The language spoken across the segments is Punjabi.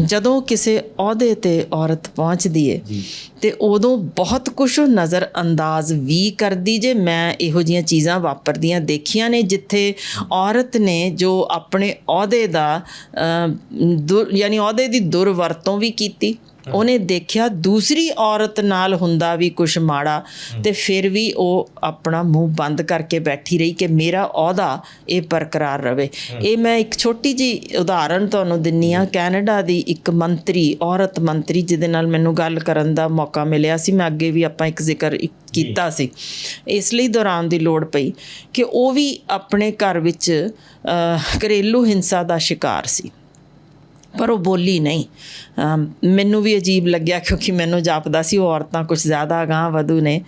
ਜਦੋਂ ਕਿਸੇ ਅਹੁਦੇ ਤੇ ਔਰਤ ਪਹੁੰਚਦੀ ਏ ਤੇ ਉਦੋਂ ਬਹੁਤ ਕੁਝ ਨਜ਼ਰ ਅੰਦਾਜ਼ ਵੀ ਕਰਦੀ ਜੇ। ਮੈਂ ਇਹੋ ਜੀਆਂ ਚੀਜ਼ਾਂ ਵਾਪਰਦੀਆਂ ਦੇਖੀਆਂ ਨੇ ਜਿੱਥੇ ਔਰਤ ਨੇ ਜੋ ਆਪਣੇ ਅਹੁਦੇ ਦਾ ਯਾਨੀ ਅਹੁਦੇ ਦੀ ਦੁਰਵਰਤੋਂ ਵੀ ਕੀਤੀ ਉਹਨੇ ਦੇਖਿਆ ਦੂਸਰੀ ਔਰਤ ਨਾਲ ਹੁੰਦਾ ਵੀ ਕੁਝ ਮਾੜਾ ਤੇ ਫਿਰ ਵੀ ਉਹ ਆਪਣਾ ਮੂੰਹ ਬੰਦ ਕਰਕੇ ਬੈਠੀ ਰਹੀ ਕਿ ਮੇਰਾ ਅਹੁਦਾ ਇਹ ਬਰਕਰਾਰ ਰਵੇ। ਇਹ ਮੈਂ ਇੱਕ ਛੋਟੀ ਜੀ ਉਦਾਹਰਣ ਤੁਹਾਨੂੰ ਦਿੰਨੀ ਆ ਕੈਨੇਡਾ ਦੀ ਇੱਕ ਮੰਤਰੀ ਔਰਤ ਮੰਤਰੀ ਜਿਹਦੇ ਨਾਲ ਮੈਨੂੰ ਗੱਲ ਕਰਨ ਦਾ ਮੌਕਾ ਮਿਲਿਆ ਸੀ। ਮੈਂ ਅੱਗੇ ਵੀ ਆਪਾਂ ਇੱਕ ਜ਼ਿਕਰ ਕੀਤਾ ਸੀ। ਇਸ ਲਈ ਦੌਰਾਨ ਦੀ ਲੋੜ ਪਈ ਕਿ ਉਹ ਵੀ ਆਪਣੇ ਘਰ ਵਿੱਚ ਘਰੇਲੂ ਹਿੰਸਾ ਦਾ ਸ਼ਿਕਾਰ ਸੀ। ਪਰ ਉਹ ਬੋਲੀ ਨਹੀਂ। ਮੈਨੂੰ ਵੀ ਅਜੀਬ ਲੱਗਿਆ ਕਿਉਂਕਿ ਮੈਨੂੰ ਜਾਪਦਾ ਸੀ, ਉਹ ਔਰਤਾਂ ਕੁਝ ਜ਼ਿਆਦਾ ਗਾਂ ਵਧੂ ਨੇ।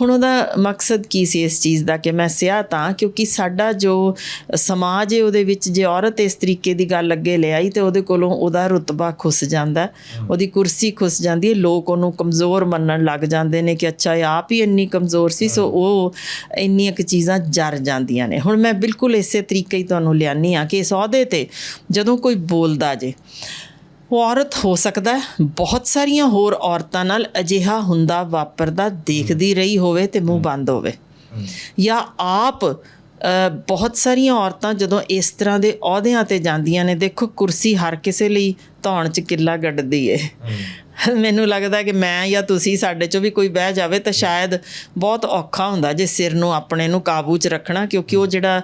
ਹੁਣ ਉਹਦਾ ਮਕਸਦ ਕੀ ਸੀ ਇਸ ਚੀਜ਼ ਦਾ ਕਿ ਮੈਂ ਸਿਆ ਤਾਂ, ਕਿਉਂਕਿ ਸਾਡਾ ਜੋ ਸਮਾਜ ਹੈ, ਉਹਦੇ ਵਿੱਚ ਜੇ ਔਰਤ ਇਸ ਤਰੀਕੇ ਦੀ ਗੱਲ ਅੱਗੇ ਲੈ ਆਈ, ਤੇ ਉਹਦੇ ਕੋਲੋਂ ਉਹਦਾ ਰੁਤਬਾ ਖੁੱਸ ਜਾਂਦਾ। ਉਹਦੀ ਕੁਰਸੀ ਖੁੱਸ ਜਾਂਦੀ ਹੈ, ਲੋਕ ਉਹਨੂੰ ਕਮਜ਼ੋਰ ਮੰਨਣ ਲੱਗ ਜਾਂਦੇ ਨੇ ਕਿ ਅੱਛਾ, ਇਹ ਆਪ ਹੀ ਇੰਨੀ ਕਮਜ਼ੋਰ ਸੀ, ਸੋ ਉਹ ਇੰਨੀਆਂ ਕੁ ਚੀਜ਼ਾਂ ਜਰ ਜਾਂਦੀਆਂ ਨੇ। ਹੁਣ ਮੈਂ ਬਿਲਕੁਲ ਇਸੇ ਤਰੀਕੇ ਹੀ ਤੁਹਾਨੂੰ ਲਿਆਨੀ ਆ ਕਿ ਇਸ ਅਹੁਦੇ ਤੇ ਜਦੋਂ ਕੋਈ ਬੋਲਦਾ ਜੇ ਉਹ ਔਰਤ ਹੋ ਸਕਦਾ ਹੈ ਬਹੁਤ ਸਾਰੀਆਂ ਹੋਰ ਔਰਤਾਂ ਨਾਲ ਅਜਿਹਾ ਹੁੰਦਾ ਵਾਪਰਦਾ ਦੇਖਦੀ ਰਹੀ ਹੋਵੇ ਤੇ ਮੂੰਹ ਬੰਦ ਹੋਵੇ। ਜਾਂ ਆਪ ਬਹੁਤ ਸਾਰੀਆਂ ਔਰਤਾਂ ਜਦੋਂ ਇਸ ਤਰ੍ਹਾਂ ਦੇ ਅਹੁਦਿਆਂ ਤੇ ਜਾਂਦੀਆਂ ਨੇ ਦੇਖੋ ਕੁਰਸੀ ਹਰ ਕਿਸੇ ਲਈ ਧੌਣ 'ਚ ਕਿੱਲਾ ਗੱਡਦੀ ਏ। ਮੈਨੂੰ ਲੱਗਦਾ ਕਿ ਮੈਂ ਜਾਂ ਤੁਸੀਂ ਸਾਡੇ 'ਚੋਂ ਵੀ ਕੋਈ ਬਹਿ ਜਾਵੇ ਤਾਂ ਸ਼ਾਇਦ ਬਹੁਤ ਔਖਾ ਹੁੰਦਾ ਜੇ ਸਿਰ ਨੂੰ ਆਪਣੇ ਨੂੰ ਕਾਬੂ 'ਚ ਰੱਖਣਾ ਕਿਉਂਕਿ ਉਹ ਜਿਹੜਾ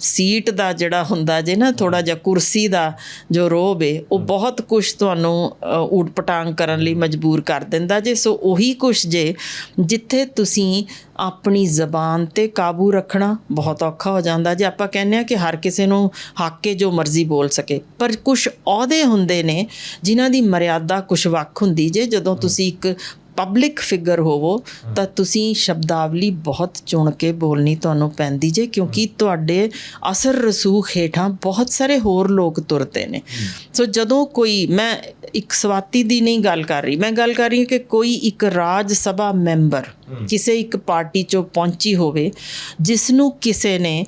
ਸੀਟ ਦਾ ਜਿਹੜਾ ਹੁੰਦਾ ਜੇ ਨਾ ਥੋੜਾ ਜਿਹਾ ਕੁਰਸੀ ਦਾ ਜੋ ਰੋਬ ਏ ਉਹ ਬਹੁਤ ਕੁਝ ਤੁਹਾਨੂੰ ਊਟ ਪਟਾਂਗ ਕਰਨ ਲਈ ਮਜਬੂਰ ਕਰ ਦਿੰਦਾ ਜੇ। ਸੋ ਉਹੀ ਕੁਝ ਜੇ ਜਿੱਥੇ ਤੁਸੀਂ ਆਪਣੀ ਜ਼ਬਾਨ ਤੇ ਕਾਬੂ ਰੱਖਣਾ ਬਹੁਤ ਔਖਾ ਹੋ ਜਾਂਦਾ ਜੇ। ਆਪਾਂ ਕਹਿੰਦੇ ਆ ਕਿ ਹਰ ਕਿਸੇ ਨੂੰ ਹੱਕ ਹੈ ਜੋ ਮਰਜ਼ੀ ਬੋਲ ਸਕੇ ਪਰ ਕੁਝ ਅਹੁਦੇ ਹੁੰਦੇ ਨੇ ਜਿਨ੍ਹਾਂ ਦੀ ਮਰਿਆਦਾ ਕੁਝ ਵੱਖ ਹੁੰਦੀ ਜੇ ਜਦੋਂ ਤੁਸੀਂ ਇੱਕ ਪਬਲਿਕ ਫਿਗਰ ਹੋਵੋ ਤਾਂ ਤੁਸੀਂ ਸ਼ਬਦਾਵਲੀ ਬਹੁਤ ਚੁਣ ਕੇ ਬੋਲਣੀ ਤੁਹਾਨੂੰ ਪੈਂਦੀ ਜੇ ਕਿਉਂਕਿ ਤੁਹਾਡੇ ਅਸਰ ਰਸੂਖ ਹੇਠਾਂ ਬਹੁਤ ਸਾਰੇ ਹੋਰ ਲੋਕ ਤੁਰਦੇ ਨੇ। ਸੋ ਜਦੋਂ ਕੋਈ ਮੈਂ ਇੱਕ ਸਵਾਤੀ ਦੀ ਨਹੀਂ ਗੱਲ ਕਰ ਰਹੀ ਮੈਂ ਗੱਲ ਕਰ ਰਹੀ ਹਾਂ ਕਿ ਕੋਈ ਇੱਕ ਰਾਜ ਸਭਾ ਮੈਂਬਰ ਕਿਸੇ ਇੱਕ ਪਾਰਟੀ ਚੋਂ ਪਹੁੰਚੀ ਹੋਵੇ ਜਿਸ ਨੂੰ ਕਿਸੇ ਨੇ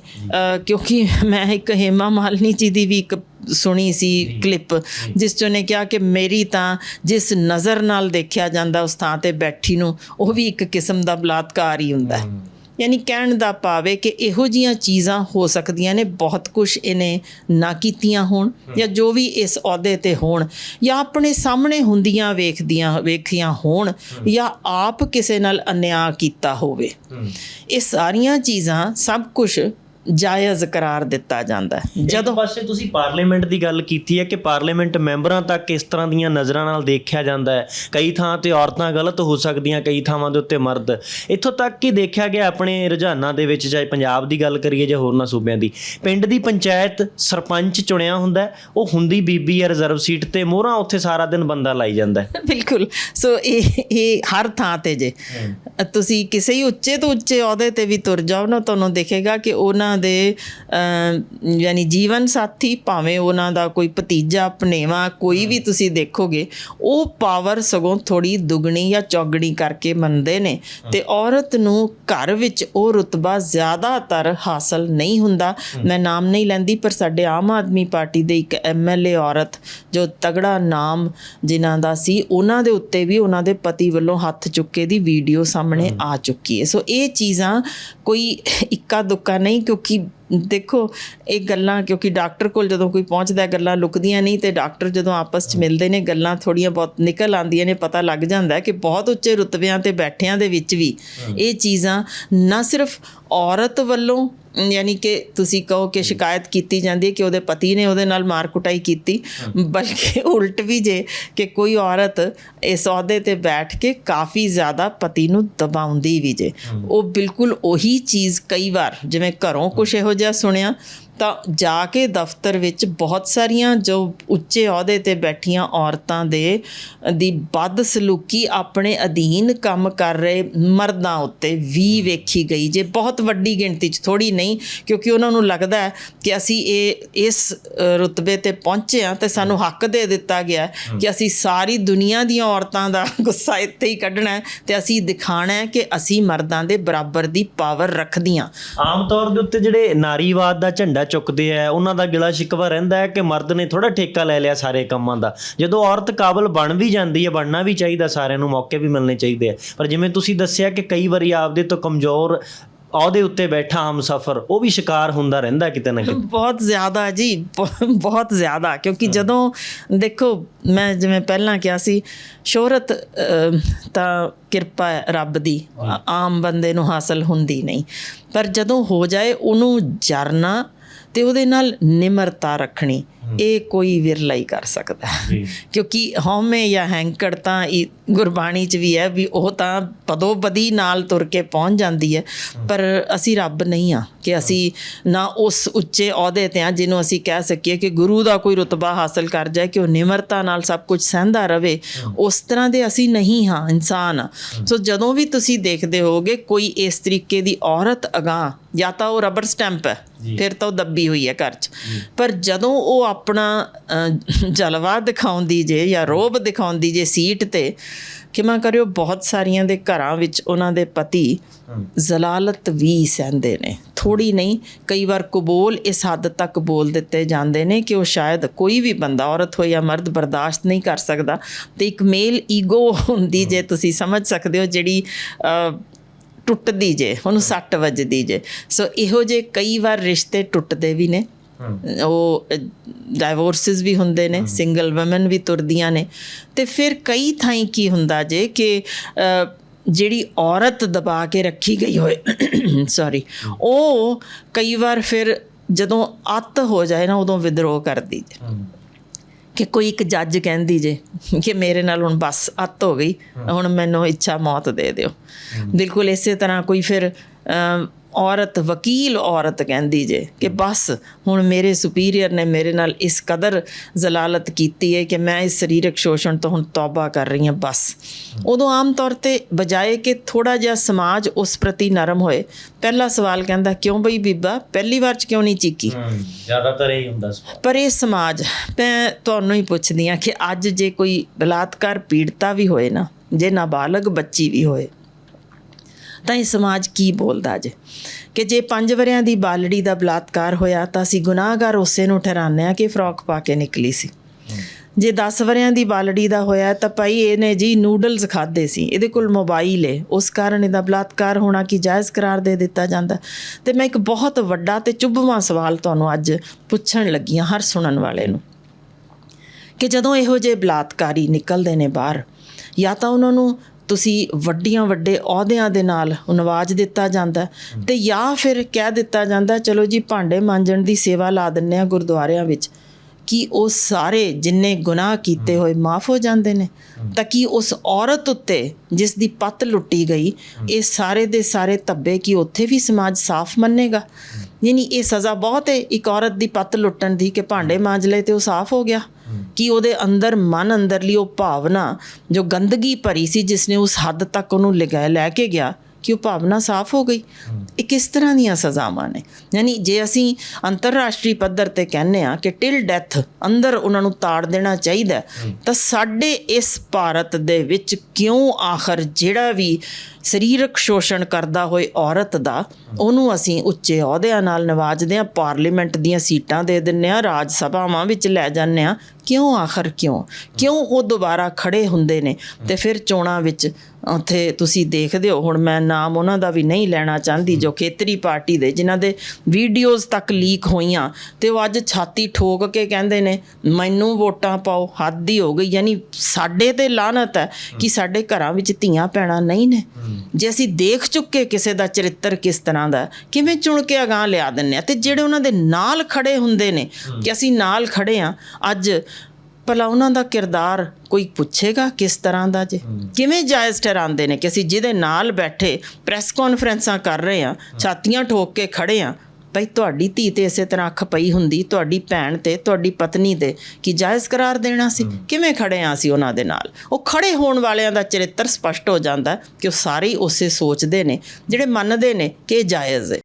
ਕਿਉਂਕਿ ਮੈਂ ਇੱਕ ਹੇਮਾ ਮਾਲਨੀ ਜੀ ਦੀ ਵੀ ਇੱਕ ਸੁਣੀ ਸੀ ਕਲਿੱਪ ਜਿਸ ਚੋਂ ਨੇ ਕਿਹਾ ਕਿ ਮੇਰੀ ਤਾਂ ਜਿਸ ਨਜ਼ਰ ਨਾਲ ਦੇਖਿਆ ਜਾਂਦਾ ਉਸ ਥਾਂ ਤੇ ਬੈਠੀ ਨੂੰ ਉਹ ਵੀ ਇੱਕ ਕਿਸਮ ਦਾ ਬਲਾਤਕਾਰ ਹੀ ਹੁੰਦਾ ਹੈ। ਯਾਨੀ ਕਹਿਣ ਦਾ ਹੈ ਕਿ ਇਹੋ ਜੀਆਂ ਚੀਜ਼ਾਂ ਹੋ ਸਕਦੀਆਂ ਨੇ ਬਹੁਤ ਕੁਝ ਇਹਨੇ ਨਾ ਕੀਤੀਆਂ ਹੋਣ ਜਾਂ ਜੋ ਵੀ ਇਸ ਅਹੁਦੇ ਤੇ ਹੋਣ ਜਾਂ ਆਪਣੇ ਸਾਹਮਣੇ ਹੁੰਦੀਆਂ ਵੇਖਦੀਆਂ ਵੇਖੀਆਂ ਹੋਣ ਜਾਂ ਆਪ ਕਿਸੇ ਨਾਲ ਅਨਿਆਂ ਕੀਤਾ ਹੋਵੇ। ਇਹ ਸਾਰੀਆਂ ਚੀਜ਼ਾਂ ਸਭ ਕੁਝ ਜਾਇਜ਼ ਕਰਾਰ ਦਿੱਤਾ ਜਾਂਦਾ ਹੈ। ਜਦੋਂ ਪਾਸੇ ਤੁਸੀਂ ਪਾਰਲੀਮੈਂਟ ਦੀ ਗੱਲ ਕੀਤੀ ਹੈ ਕਿ ਪਾਰਲੀਮੈਂਟ ਮੈਂਬਰਾਂ ਤੱਕ ਇਸ ਤਰ੍ਹਾਂ ਦੀਆਂ ਨਜ਼ਰਾਂ ਨਾਲ ਦੇਖਿਆ ਜਾਂਦਾ ਹੈ? ਕਈ ਥਾਂ ਤੇ ਔਰਤਾਂ ਗਲਤ ਹੋ ਸਕਦੀਆਂ ਕਈ ਥਾਵਾਂ ਦੇ ਉੱਤੇ ਮਰਦ। ਇੱਥੋਂ ਤੱਕ ਕਿ ਦੇਖਿਆ ਗਿਆ ਆਪਣੇ ਰੁਝਾਨਾਂ ਦੇ ਵਿੱਚ ਚਾਹੇ ਪੰਜਾਬ ਦੀ ਗੱਲ ਕਰੀਏ ਜਾਂ ਹੋਰਨਾਂ ਸੂਬਿਆਂ ਦੀ ਪਿੰਡ ਦੀ ਪੰਚਾਇਤ ਸਰਪੰਚ ਚੁਣਿਆ ਹੁੰਦਾ ਉਹ ਹੁੰਦੀ ਬੀਬੀ ਹੈ ਰਿਜ਼ਰਵ ਸੀਟ ਤੇ ਮੋਹਰਾਂ ਉੱਥੇ ਸਾਰਾ ਦਿਨ ਬੰਦਾ ਲਾਈ ਜਾਂਦਾ ਬਿਲਕੁਲ। ਸੋ ਇਹ ਇਹ ਹਰ ਥਾਂ ਤੇ ਜੇ। ਤੁਸੀਂ ਕਿਸੇ ਹੀ ਉੱਚੇ ਤੋਂ ਉੱਚੇ ਅਹੁਦੇ ਤੇ ਵੀ ਤੁਰ ਜਾਓ ਨਾ ਤੁਹਾਨੂੰ ਦਿਖੇਗਾ ਕਿ ਉਹਨਾਂ ਦੇ ਅਮ, ਯਾਨੀ ਜੀਵਨ ਸਾਥੀ ਭਾਵੇਂ ਉਹਨਾਂ ਦਾ ਕੋਈ ਭਤੀਜਾ ਭਨੇਵਾ ਕੋਈ ਵੀ ਤੁਸੀਂ ਦੇਖੋਗੇ ਉਹ ਪਾਵਰ ਸਗੋਂ ਥੋੜੀ ਦੁੱਗਣੀ ਜਾਂ ਚੌਗਣੀ ਕਰਕੇ ਮੰਨਦੇ ਨੇ ਤੇ ਔਰਤ ਨੂੰ ਘਰ ਵਿੱਚ ਉਹ ਰੁਤਬਾ ਜ਼ਿਆਦਾਤਰ ਹਾਸਲ ਨਹੀਂ ਹੁੰਦਾ। ਮੈਂ ਨਾਮ ਨਹੀਂ ਲੈਂਦੀ ਪਰ ਸਾਡੇ ਆਮ ਆਦਮੀ ਪਾਰਟੀ ਦੇ ਇੱਕ ਐਮਐਲਏ ਔਰਤ ਜੋ ਤਗੜਾ ਨਾਮ ਜਿਨ੍ਹਾਂ ਦਾ ਸੀ ਉਹਨਾਂ ਦੇ ਉੱਤੇ ਵੀ ਉਹਨਾਂ ਦੇ ਪਤੀ ਵੱਲੋਂ ਹੱਥ ਚੁੱਕੇ ਦੀ ਵੀਡੀਓ ਸਾਹਮਣੇ ਆ ਚੁੱਕੀ ਹੈ। ਸੋ ਇਹ ਚੀਜ਼ਾਂ ਕੋਈ ਇੱਕਾ ਦੁੱਕਾ ਨਹੀਂ ਕਿਉਂਕਿ ਦੇਖੋ ਇਹ ਗੱਲਾਂ ਕਿਉਂਕਿ ਡਾਕਟਰ ਕੋਲ ਜਦੋਂ ਕੋਈ ਪਹੁੰਚਦਾ ਹੈ, ਗੱਲਾਂ ਲੁਕਦੀਆਂ ਨਹੀਂ ਤੇ ਡਾਕਟਰ ਜਦੋਂ ਆਪਸ 'ਚ ਮਿਲਦੇ ਨੇ ਗੱਲਾਂ ਥੋੜੀਆਂ ਬਹੁਤ ਨਿਕਲ ਆਉਂਦੀਆਂ ਨੇ ਪਤਾ ਲੱਗ ਜਾਂਦਾ ਹੈ ਕਿ ਬਹੁਤ ਉੱਚੇ ਰੁਤਬਿਆਂ ਤੇ ਬੈਠਿਆਂ ਦੇ ਵਿੱਚ ਵੀ ਇਹ ਚੀਜ਼ਾਂ ਨਾ ਸਿਰਫ ਔਰਤ ਵੱਲੋਂ ਯਾਨੀ ਕਿ ਤੁਸੀਂ ਕਹੋ ਕਿ ਸ਼ਿਕਾਇਤ ਕੀਤੀ ਜਾਂਦੀ ਹੈ ਕਿ ਉਹਦੇ ਪਤੀ ਨੇ ਉਹਦੇ ਨਾਲ ਮਾਰ ਕੁਟਾਈ ਕੀਤੀ ਬਲਕਿ ਉਲਟ ਵੀ ਜੇ ਕਿ ਕੋਈ ਔਰਤ ਇਸ ਅਹੁਦੇ ਤੇ ਬੈਠ ਕੇ ਕਾਫੀ ਜ਼ਿਆਦਾ ਪਤੀ ਨੂੰ ਦਬਾਉਂਦੀ ਵੀ ਜੇ। ਉਹ ਬਿਲਕੁਲ ਉਹੀ ਚੀਜ਼ ਕਈ ਵਾਰ ਜਿਵੇਂ ਘਰੋਂ ਕੁਝ ਇਹੋ ਜਿਹਾ ਸੁਣਿਆ ਤਾਂ ਜਾ ਕੇ ਦਫ਼ਤਰ ਵਿੱਚ ਬਹੁਤ ਸਾਰੀਆਂ ਜੋ ਉੱਚੇ ਅਹੁਦੇ ਤੇ ਬੈਠੀਆਂ ਔਰਤਾਂ ਦੇ ਦੀ ਬਦ ਸਲੂਕੀ ਆਪਣੇ ਅਧੀਨ ਕੰਮ ਕਰ ਰਹੇ ਮਰਦਾਂ ਉੱਤੇ ਵੀ ਵੇਖੀ ਗਈ। ਜੇ ਬਹੁਤ ਵੱਡੀ ਗਿਣਤੀ 'ਚ ਥੋੜੀ ਨਹੀਂ ਕਿਉਂਕਿ ਉਹਨਾਂ ਨੂੰ ਲੱਗਦਾ ਹੈ ਕਿ ਅਸੀਂ ਇਹ ਇਸ ਰੁਤਬੇ ਤੇ ਪਹੁੰਚੇ ਆ ਤੇ ਸਾਨੂੰ ਹੱਕ ਦੇ ਦਿੱਤਾ ਗਿਆ ਕਿ ਅਸੀਂ ਸਾਰੀ ਦੁਨੀਆ ਦੀਆਂ ਔਰਤਾਂ ਦਾ ਗੁੱਸਾ ਇੱਥੇ ਹੀ ਕੱਢਣਾ ਹੈ ਤੇ ਅਸੀਂ ਦਿਖਾਣਾ ਹੈ ਕਿ ਅਸੀਂ ਮਰਦਾਂ ਦੇ ਬਰਾਬਰ ਦੀ ਪਾਵਰ ਰੱਖਦੀਆਂ। ਆਮ ਤੌਰ ਦੇ ਉੱਤੇ ਜਿਹੜੇ ਨਾਰੀਵਾਦ ਦਾ ਝੰਡਾ ਚੁੱਕਦੇ ਆ ਉਹਨਾਂ ਦਾ ਗਿਲਾ ਸ਼ਿਕਵਾ ਰਹਿੰਦਾ ਹੈ ਕਿ ਮਰਦ ਨੇ ਥੋੜਾ ਠੇਕਾ ਲੈ ਲਿਆ ਸਾਰੇ ਕੰਮਾਂ ਦਾ। ਜਦੋਂ ਔਰਤ ਕਾਬਲ ਬਣ ਵੀ ਜਾਂਦੀ ਹੈ ਬਣਨਾ ਵੀ ਚਾਹੀਦਾ ਸਾਰਿਆਂ ਨੂੰ ਮੌਕੇ ਵੀ ਮਿਲਣੇ ਚਾਹੀਦੇ ਆ। ਪਰ ਜਿਵੇਂ ਤੁਸੀਂ ਦੱਸਿਆ ਕਿ ਕਈ ਵਾਰੀ ਆਪਦੇ ਤੋਂ ਕਮਜ਼ੋਰ ਅਹੁਦੇ ਉੱਤੇ ਬੈਠਾ ਹਮ ਸਫਰ ਉਹ ਵੀ ਸ਼ਿਕਾਰ ਹੁੰਦਾ ਰਹਿੰਦਾ ਕਿਤੇ ਨਾ ਕਿਤੇ। ਬਹੁਤ ਜ਼ਿਆਦਾ ਜੀ ਬਹੁਤ ਜ਼ਿਆਦਾ। ਕਿਉਂਕਿ ਜਦੋਂ ਦੇਖੋ ਮੈਂ ਜਿਵੇਂ ਪਹਿਲਾਂ ਕਿਹਾ ਸੀ ਸ਼ੋਹਰਤ ਤਾਂ ਕਿਰਪਾ ਰੱਬ ਦੀ। ਆਮ ਬੰਦੇ ਨੂੰ ਹਾਸਲ ਹੁੰਦੀ ਨਹੀਂ। ਪਰ ਜਦੋਂ ਹੋ ਜਾਏ ਉਹਨੂੰ ਜਰਨਾ ਤੇ ਉਹਦੇ ਨਾਲ ਨਿਮਰਤਾ ਰੱਖਣੀ। ਇਹ ਕੋਈ ਵਿਰਲਾ ਹੀ ਕਰ ਸਕਦਾ। ਕਿਉਂਕਿ ਹਉਮੈ ਜਾਂ ਹੈਂਕੜ ਤਾਂ ਗੁਰਬਾਣੀ 'ਚ ਵੀ ਹੈ ਵੀ ਉਹ ਤਾਂ ਪਦੋ ਬਦੀ ਨਾਲ ਤੁਰ ਕੇ ਪਹੁੰਚ ਜਾਂਦੀ ਹੈ। ਪਰ ਅਸੀਂ ਰੱਬ ਨਹੀਂ ਆ ਕਿ ਅਸੀਂ ਨਾ ਉਸ ਉੱਚੇ ਅਹੁਦੇ ਤੇ ਆ ਜਿਹਨੂੰ ਅਸੀਂ ਕਹਿ ਸਕੀਏ ਕਿ ਗੁਰੂ ਦਾ ਕੋਈ ਰੁਤਬਾ ਹਾਸਲ ਕਰ ਜਾਏ ਕਿ ਉਹ ਨਿਮਰਤਾ ਨਾਲ ਸਭ ਕੁਝ ਸਹਿੰਦਾ ਰਵੇ। ਉਸ ਤਰ੍ਹਾਂ ਦੇ ਅਸੀਂ ਨਹੀਂ ਹਾਂ ਇਨਸਾਨ ਸੋ ਜਦੋਂ ਵੀ ਤੁਸੀਂ ਦੇਖਦੇ ਹੋਗੇ ਕੋਈ ਇਸ ਤਰੀਕੇ ਦੀ ਔਰਤ ਅਗਾਂਹ ਜਾਂ ਤਾਂ ਉਹ ਰਬਰ ਸਟੈਂਪ ਹੈ ਫਿਰ ਤਾਂ ਉਹ ਦੱਬੀ ਹੋਈ ਹੈ ਘਰ 'ਚ। ਪਰ ਜਦੋਂ ਉਹ ਆਪਣਾ ਜਲਵਾ ਦਿਖਾਉਂਦੀ ਜੇ ਜਾਂ ਰੋਬ ਦਿਖਾਉਂਦੀ ਜੇ ਸੀਟ ਤੇ ਕਿਮਾ ਕਰਿਓ ਬਹੁਤ ਸਾਰੀਆਂ ਦੇ ਘਰਾਂ ਵਿੱਚ ਉਹਨਾਂ ਦੇ ਪਤੀ ਜ਼ਲਾਲਤ ਵੀ ਸਹਿੰਦੇ ਨੇ। ਥੋੜੀ ਨਹੀਂ ਕਈ ਵਾਰ ਕਬੂਲ ਇਸ ਹੱਦ ਤੱਕ ਬੋਲ ਦਿੱਤੇ ਜਾਂਦੇ ਨੇ ਕਿ ਉਹ ਸ਼ਾਇਦ ਕੋਈ ਵੀ ਬੰਦਾ ਔਰਤ ਹੋਏ ਜਾਂ ਮਰਦ ਬਰਦਾਸ਼ਤ ਨਹੀਂ ਕਰ ਸਕਦਾ ਤੇ ਇੱਕ ਮੇਲ ਈਗੋ ਹੁੰਦੀ ਜੇ ਤੁਸੀਂ ਸਮਝ ਸਕਦੇ ਹੋ ਜਿਹੜੀ ਟੁੱਟਦੀ ਜੇ ਉਹਨੂੰ ਸੱਟ ਵੱਜਦੀ ਜੇ। ਸੋ ਇਹੋ ਜੇ ਕਈ ਵਾਰ ਰਿਸ਼ਤੇ ਟੁੱਟਦੇ ਵੀ ਨੇ। ਉਹ ਡਾਈਵੋਰਸਸ ਵੀ ਹੁੰਦੇ ਨੇ ਸਿੰਗਲ ਔਮਨ ਵੀ ਤੁਰਦੀਆਂ ਨੇ। ਤੇ ਫਿਰ ਕਈ ਥਾਈਂ ਕੀ ਹੁੰਦਾ ਜੇ ਕਿ ਜਿਹੜੀ ਔਰਤ ਦਬਾ ਕੇ ਰੱਖੀ ਗਈ ਹੋਏ ਸੌਰੀ ਉਹ ਕਈ ਵਾਰ ਫਿਰ ਜਦੋਂ ਅੱਤ ਹੋ ਜਾਏ ਨਾ ਉਦੋਂ ਵਿਦਰੋਹ ਕਰਦੀ ਜੇ। ਕਿ ਕੋਈ ਇੱਕ ਜੱਜ ਕਹਿੰਦੀ ਜੇ ਕਿ ਮੇਰੇ ਨਾਲ ਹੁਣ ਬਸ ਅੱਤ ਹੋ ਗਈ ਹੁਣ ਮੈਨੂੰ ਇੱਛਾ ਮੌਤ ਦੇ ਦਿਓ। ਬਿਲਕੁਲ ਇਸੇ ਤਰ੍ਹਾਂ ਕੋਈ ਫਿਰ ਔਰਤ ਵਕੀਲ ਔਰਤ ਕਹਿੰਦੀ ਜੇ ਕਿ ਬਸ ਹੁਣ ਮੇਰੇ ਸੁਪੀਰੀਅਰ ਨੇ ਮੇਰੇ ਨਾਲ ਇਸ ਕਦਰ ਜ਼ਲਾਲਤ ਕੀਤੀ ਹੈ ਕਿ ਮੈਂ ਇਸ ਸਰੀਰਕ ਸ਼ੋਸ਼ਣ ਤੋਂ ਹੁਣ ਤੌਬਾ ਕਰ ਰਹੀ ਹਾਂ ਬਸ। ਉਦੋਂ ਆਮ ਤੌਰ ਤੇ ਬਜਾਏ ਕਿ ਥੋੜਾ ਜਿਹਾ ਸਮਾਜ ਉਸ ਪ੍ਰਤੀ ਨਰਮ ਹੋਏ ਪਹਿਲਾ ਸਵਾਲ ਕਹਿੰਦਾ ਕਿਉਂ ਬਈ ਬੀਬਾ? ਪਹਿਲੀ ਵਾਰ ਚ ਕਿਉਂ ਨਹੀਂ ਚੀਕੀ? ਜ਼ਿਆਦਾਤਰ ਇਹ ਹੁੰਦਾ ਪਰ ਇਹ ਸਮਾਜ ਮੈਂ ਤੁਹਾਨੂੰ ਹੀ ਪੁੱਛਦੀ ਆ ਕਿ ਅੱਜ ਜੇ ਕੋਈ ਬਲਾਤਕਾਰ ਪੀੜਤਾ ਵੀ ਹੋਏ ਨਾ ਜੇ ਨਾਬਾਲਗ ਬੱਚੀ ਵੀ ਹੋਏ ਤਾਂ ਇਹ ਸਮਾਜ ਕੀ ਬੋਲਦਾ ਜੇ? ਕਿ ਜੇ 5 ਵਰਿਆਂ ਦੀ ਬਾਲੜੀ ਦਾ ਬਲਾਤਕਾਰ ਹੋਇਆ ਤਾਂ ਅਸੀਂ ਗੁਨਾਹਗਾਰ ਉਸੇ ਨੂੰ ਠਹਿਰਾਉਂਦੇ ਆ ਕਿ ਫਰੋਕ ਪਾ ਕੇ ਨਿਕਲੀ ਸੀ। ਜੇ 10 ਵਰਿਆਂ ਦੀ ਬਾਲੜੀ ਦਾ ਹੋਇਆ ਤਾਂ ਭਾਈ ਇਹਨੇ ਜੀ ਨੂਡਲਸ ਖਾਦੇ ਸੀ, ਇਹਦੇ ਕੋਲ ਮੋਬਾਈਲ ਹੈ ਉਸ ਕਾਰਨ ਇਹਦਾ ਬਲਾਤਕਾਰ ਹੋਣਾ ਕੀ ਜਾਇਜ਼ ਕਰਾਰ ਦੇ ਦਿੱਤਾ ਜਾਂਦਾ। ਤੇ ਮੈਂ ਇੱਕ ਬਹੁਤ ਵੱਡਾ ਤੇ ਚੁੱਭਵਾਂ ਸਵਾਲ ਤੁਹਾਨੂੰ ਅੱਜ ਪੁੱਛਣ ਲੱਗੀ ਹਾਂ ਹਰ ਸੁਣਨ ਵਾਲੇ ਨੂੰ। ਕਿ ਜਦੋਂ ਇਹੋ ਜਿਹੇ ਬਲਾਤਕਾਰੀ ਨਿਕਲਦੇ ਨੇ ਬਾਹਰ, ਜਾਂ ਤਾਂ ਉਹਨਾਂ ਨੂੰ ਤੁਸੀਂ ਵੱਡੀਆਂ ਵੱਡੇ ਅਹੁਦਿਆਂ ਦੇ ਨਾਲ ਨਵਾਜ ਦਿੱਤਾ ਜਾਂਦਾ ਹੈ, ਤੇ ਜਾਂ ਫਿਰ ਕਹਿ ਦਿੱਤਾ ਜਾਂਦਾ ਚਲੋ ਜੀ ਭਾਂਡੇ ਮਾਂਜਣ ਦੀ ਸੇਵਾ ਲਾ ਦਿੰਨੇ ਆ ਗੁਰਦੁਆਰਿਆਂ ਵਿੱਚ ਕਿ ਉਹ ਸਾਰੇ ਜਿੰਨੇ ਗੁਨਾਹ ਕੀਤੇ ਹੋਏ ਮਾਫ ਹੋ ਜਾਂਦੇ ਨੇ? ਤਾਂ ਕਿ ਉਸ ਔਰਤ ਉੱਤੇ ਜਿਸ ਦੀ ਪੱਤ ਲੁੱਟੀ ਗਈ ਇਹ ਸਾਰੇ ਦੇ ਸਾਰੇ ਧੱਬੇ ਕਿ ਉੱਥੇ ਵੀ ਸਮਾਜ ਸਾਫ਼ ਮੰਨੇਗਾ? ਯਾਨੀ ਇਹ ਸਜ਼ਾ ਬਹੁਤ ਹੈ ਇੱਕ ਔਰਤ ਦੀ ਪੱਤ ਲੁੱਟਣ ਦੀ ਕਿ ਭਾਂਡੇ ਮਾਂਜ ਲਏ ਤੇ ਉਹ ਸਾਫ਼ ਹੋ ਗਿਆ। ਕਿ ਉਹਦੇ ਅੰਦਰ ਮਨ ਅੰਦਰਲੀ ਉਹ ਭਾਵਨਾ ਜੋ ਗੰਦਗੀ ਭਰੀ ਸੀ ਜਿਸ ਨੇ ਉਸ ਹੱਦ ਤੱਕ ਉਹਨੂੰ ਲਗਾ ਲੈ ਕੇ ਗਿਆ ਕਿ ਉਹ ਭਾਵਨਾ ਸਾਫ਼ ਹੋ ਗਈ। ਇਹ ਕਿਸ ਤਰ੍ਹਾਂ ਦੀਆਂ ਸਜ਼ਾਵਾਂ ਨੇ? ਯਾਨੀ ਜੇ ਅਸੀਂ ਅੰਤਰਰਾਸ਼ਟਰੀ ਪੱਧਰ ਤੇ ਕਹਿੰਨੇ ਆ ਕਿ ਟਿਲ ਡੈਥ ਅੰਦਰ ਉਹਨਾਂ ਨੂੰ ਤਾੜ ਦੇਣਾ ਚਾਹੀਦਾ ਤਾਂ ਸਾਡੇ ਇਸ ਭਾਰਤ ਦੇ ਵਿੱਚ ਕਿਉਂ ਆਖਰ ਜਿਹੜਾ ਵੀ ਸਰੀਰਕ ਸ਼ੋਸ਼ਣ ਕਰਦਾ ਹੋਏ ਔਰਤ ਦਾ ਉਹਨੂੰ ਅਸੀਂ ਉੱਚੇ ਅਹੁਦਿਆਂ ਨਾਲ ਨਵਾਜਦੇ ਆ ਪਾਰਲੀਮੈਂਟ ਦੀਆਂ ਸੀਟਾਂ ਦੇ ਦਿੰਨੇ ਆ ਰਾਜ ਸਭਾਵਾਂ ਵਿੱਚ ਲੈ ਜਾਂਦੇ ਆ ਕਿਉਂ ਆਖਰ ਕਿਉਂ? ਕਿਉਂ ਉਹ ਦੁਬਾਰਾ ਖੜੇ ਹੁੰਦੇ ਨੇ? ਤੇ ਫਿਰ ਚੋਣਾਂ ਵਿੱਚ ਉੱਥੇ ਤੁਸੀਂ ਦੇਖਦੇ ਹੋ ਹੁਣ ਮੈਂ ਨਾਮ ਉਹਨਾਂ ਦਾ ਵੀ ਨਹੀਂ ਲੈਣਾ ਚਾਹੁੰਦੀ ਜੋ ਖੇਤਰੀ ਪਾਰਟੀ ਦੇ ਜਿਨ੍ਹਾਂ ਦੇ ਵੀਡੀਓਜ਼ ਤੱਕ ਲੀਕ ਹੋਈਆਂ ਤੇ ਉਹ ਅੱਜ ਛਾਤੀ ਠੋਕ ਕੇ ਕਹਿੰਦੇ ਨੇ ਮੈਨੂੰ ਵੋਟਾਂ ਪਾਓ। ਹੱਦ ਹੀ ਹੋ ਗਈ। ਯਾਨੀ ਸਾਡੇ ਤੇ ਲਾਨਤ ਹੈ ਕਿ ਸਾਡੇ ਘਰਾਂ ਵਿੱਚ ਧੀਆਂ ਪੈਣਾ ਨਹੀਂ ਨੇ। ਜੇ ਅਸੀਂ ਦੇਖ ਚੁੱਕੇ ਕਿਸੇ ਦਾ ਚਰਿੱਤਰ ਕਿਸ ਤਰ੍ਹਾਂ ਦਾ ਕਿਵੇਂ ਚੁਣ ਕੇ ਅਗਾਹ ਲਿਆ ਦਿੰਨੇ ਆ? ਤੇ ਜਿਹੜੇ ਉਹਨਾਂ ਦੇ ਨਾਲ ਖੜੇ ਹੁੰਦੇ ਨੇ ਕਿ ਅਸੀਂ ਨਾਲ ਖੜੇ ਆ ਅੱਜ ਭਲਾ ਉਹਨਾਂ ਦਾ ਕਿਰਦਾਰ ਕੋਈ ਪੁੱਛੇਗਾ ਕਿਸ ਤਰ੍ਹਾਂ ਦਾ ਜੇ? ਕਿਵੇਂ ਜਾਇਜ਼ ਠਹਿਰਾਉਂਦੇ ਨੇ ਕਿ ਅਸੀਂ ਜਿਹਦੇ ਨਾਲ ਬੈਠੇ ਪ੍ਰੈਸ ਕਾਨਫਰੰਸਾਂ ਕਰ ਰਹੇ ਆ ਛਾਤੀਆਂ ਠੋਕ ਕੇ ਖੜੇ ਆ ਭਈ ਤੁਹਾਡੀ ਧੀ ਤੇ ਇਸੇ ਤਰ੍ਹਾਂ ਅੱਖ ਪਈ ਹੁੰਦੀ ਤੁਹਾਡੀ ਭੈਣ ਤੇ ਤੁਹਾਡੀ ਪਤਨੀ ਤੇ ਕੀ ਜਾਇਜ਼ ਕਰਾਰ ਦੇਣਾ ਸੀ? ਕਿਵੇਂ ਖੜੇ ਆ ਅਸੀਂ ਉਹਨਾਂ ਦੇ ਨਾਲ? ਉਹ ਖੜੇ ਹੋਣ ਵਾਲਿਆਂ ਦਾ ਚਰਿੱਤਰ ਸਪਸ਼ਟ ਹੋ ਜਾਂਦਾ ਕਿ ਉਹ ਸਾਰੇ ਉਸੇ ਸੋਚਦੇ ਨੇ ਜਿਹੜੇ ਮੰਨਦੇ ਨੇ ਕਿ ਇਹ ਜਾਇਜ਼ ਹੈ।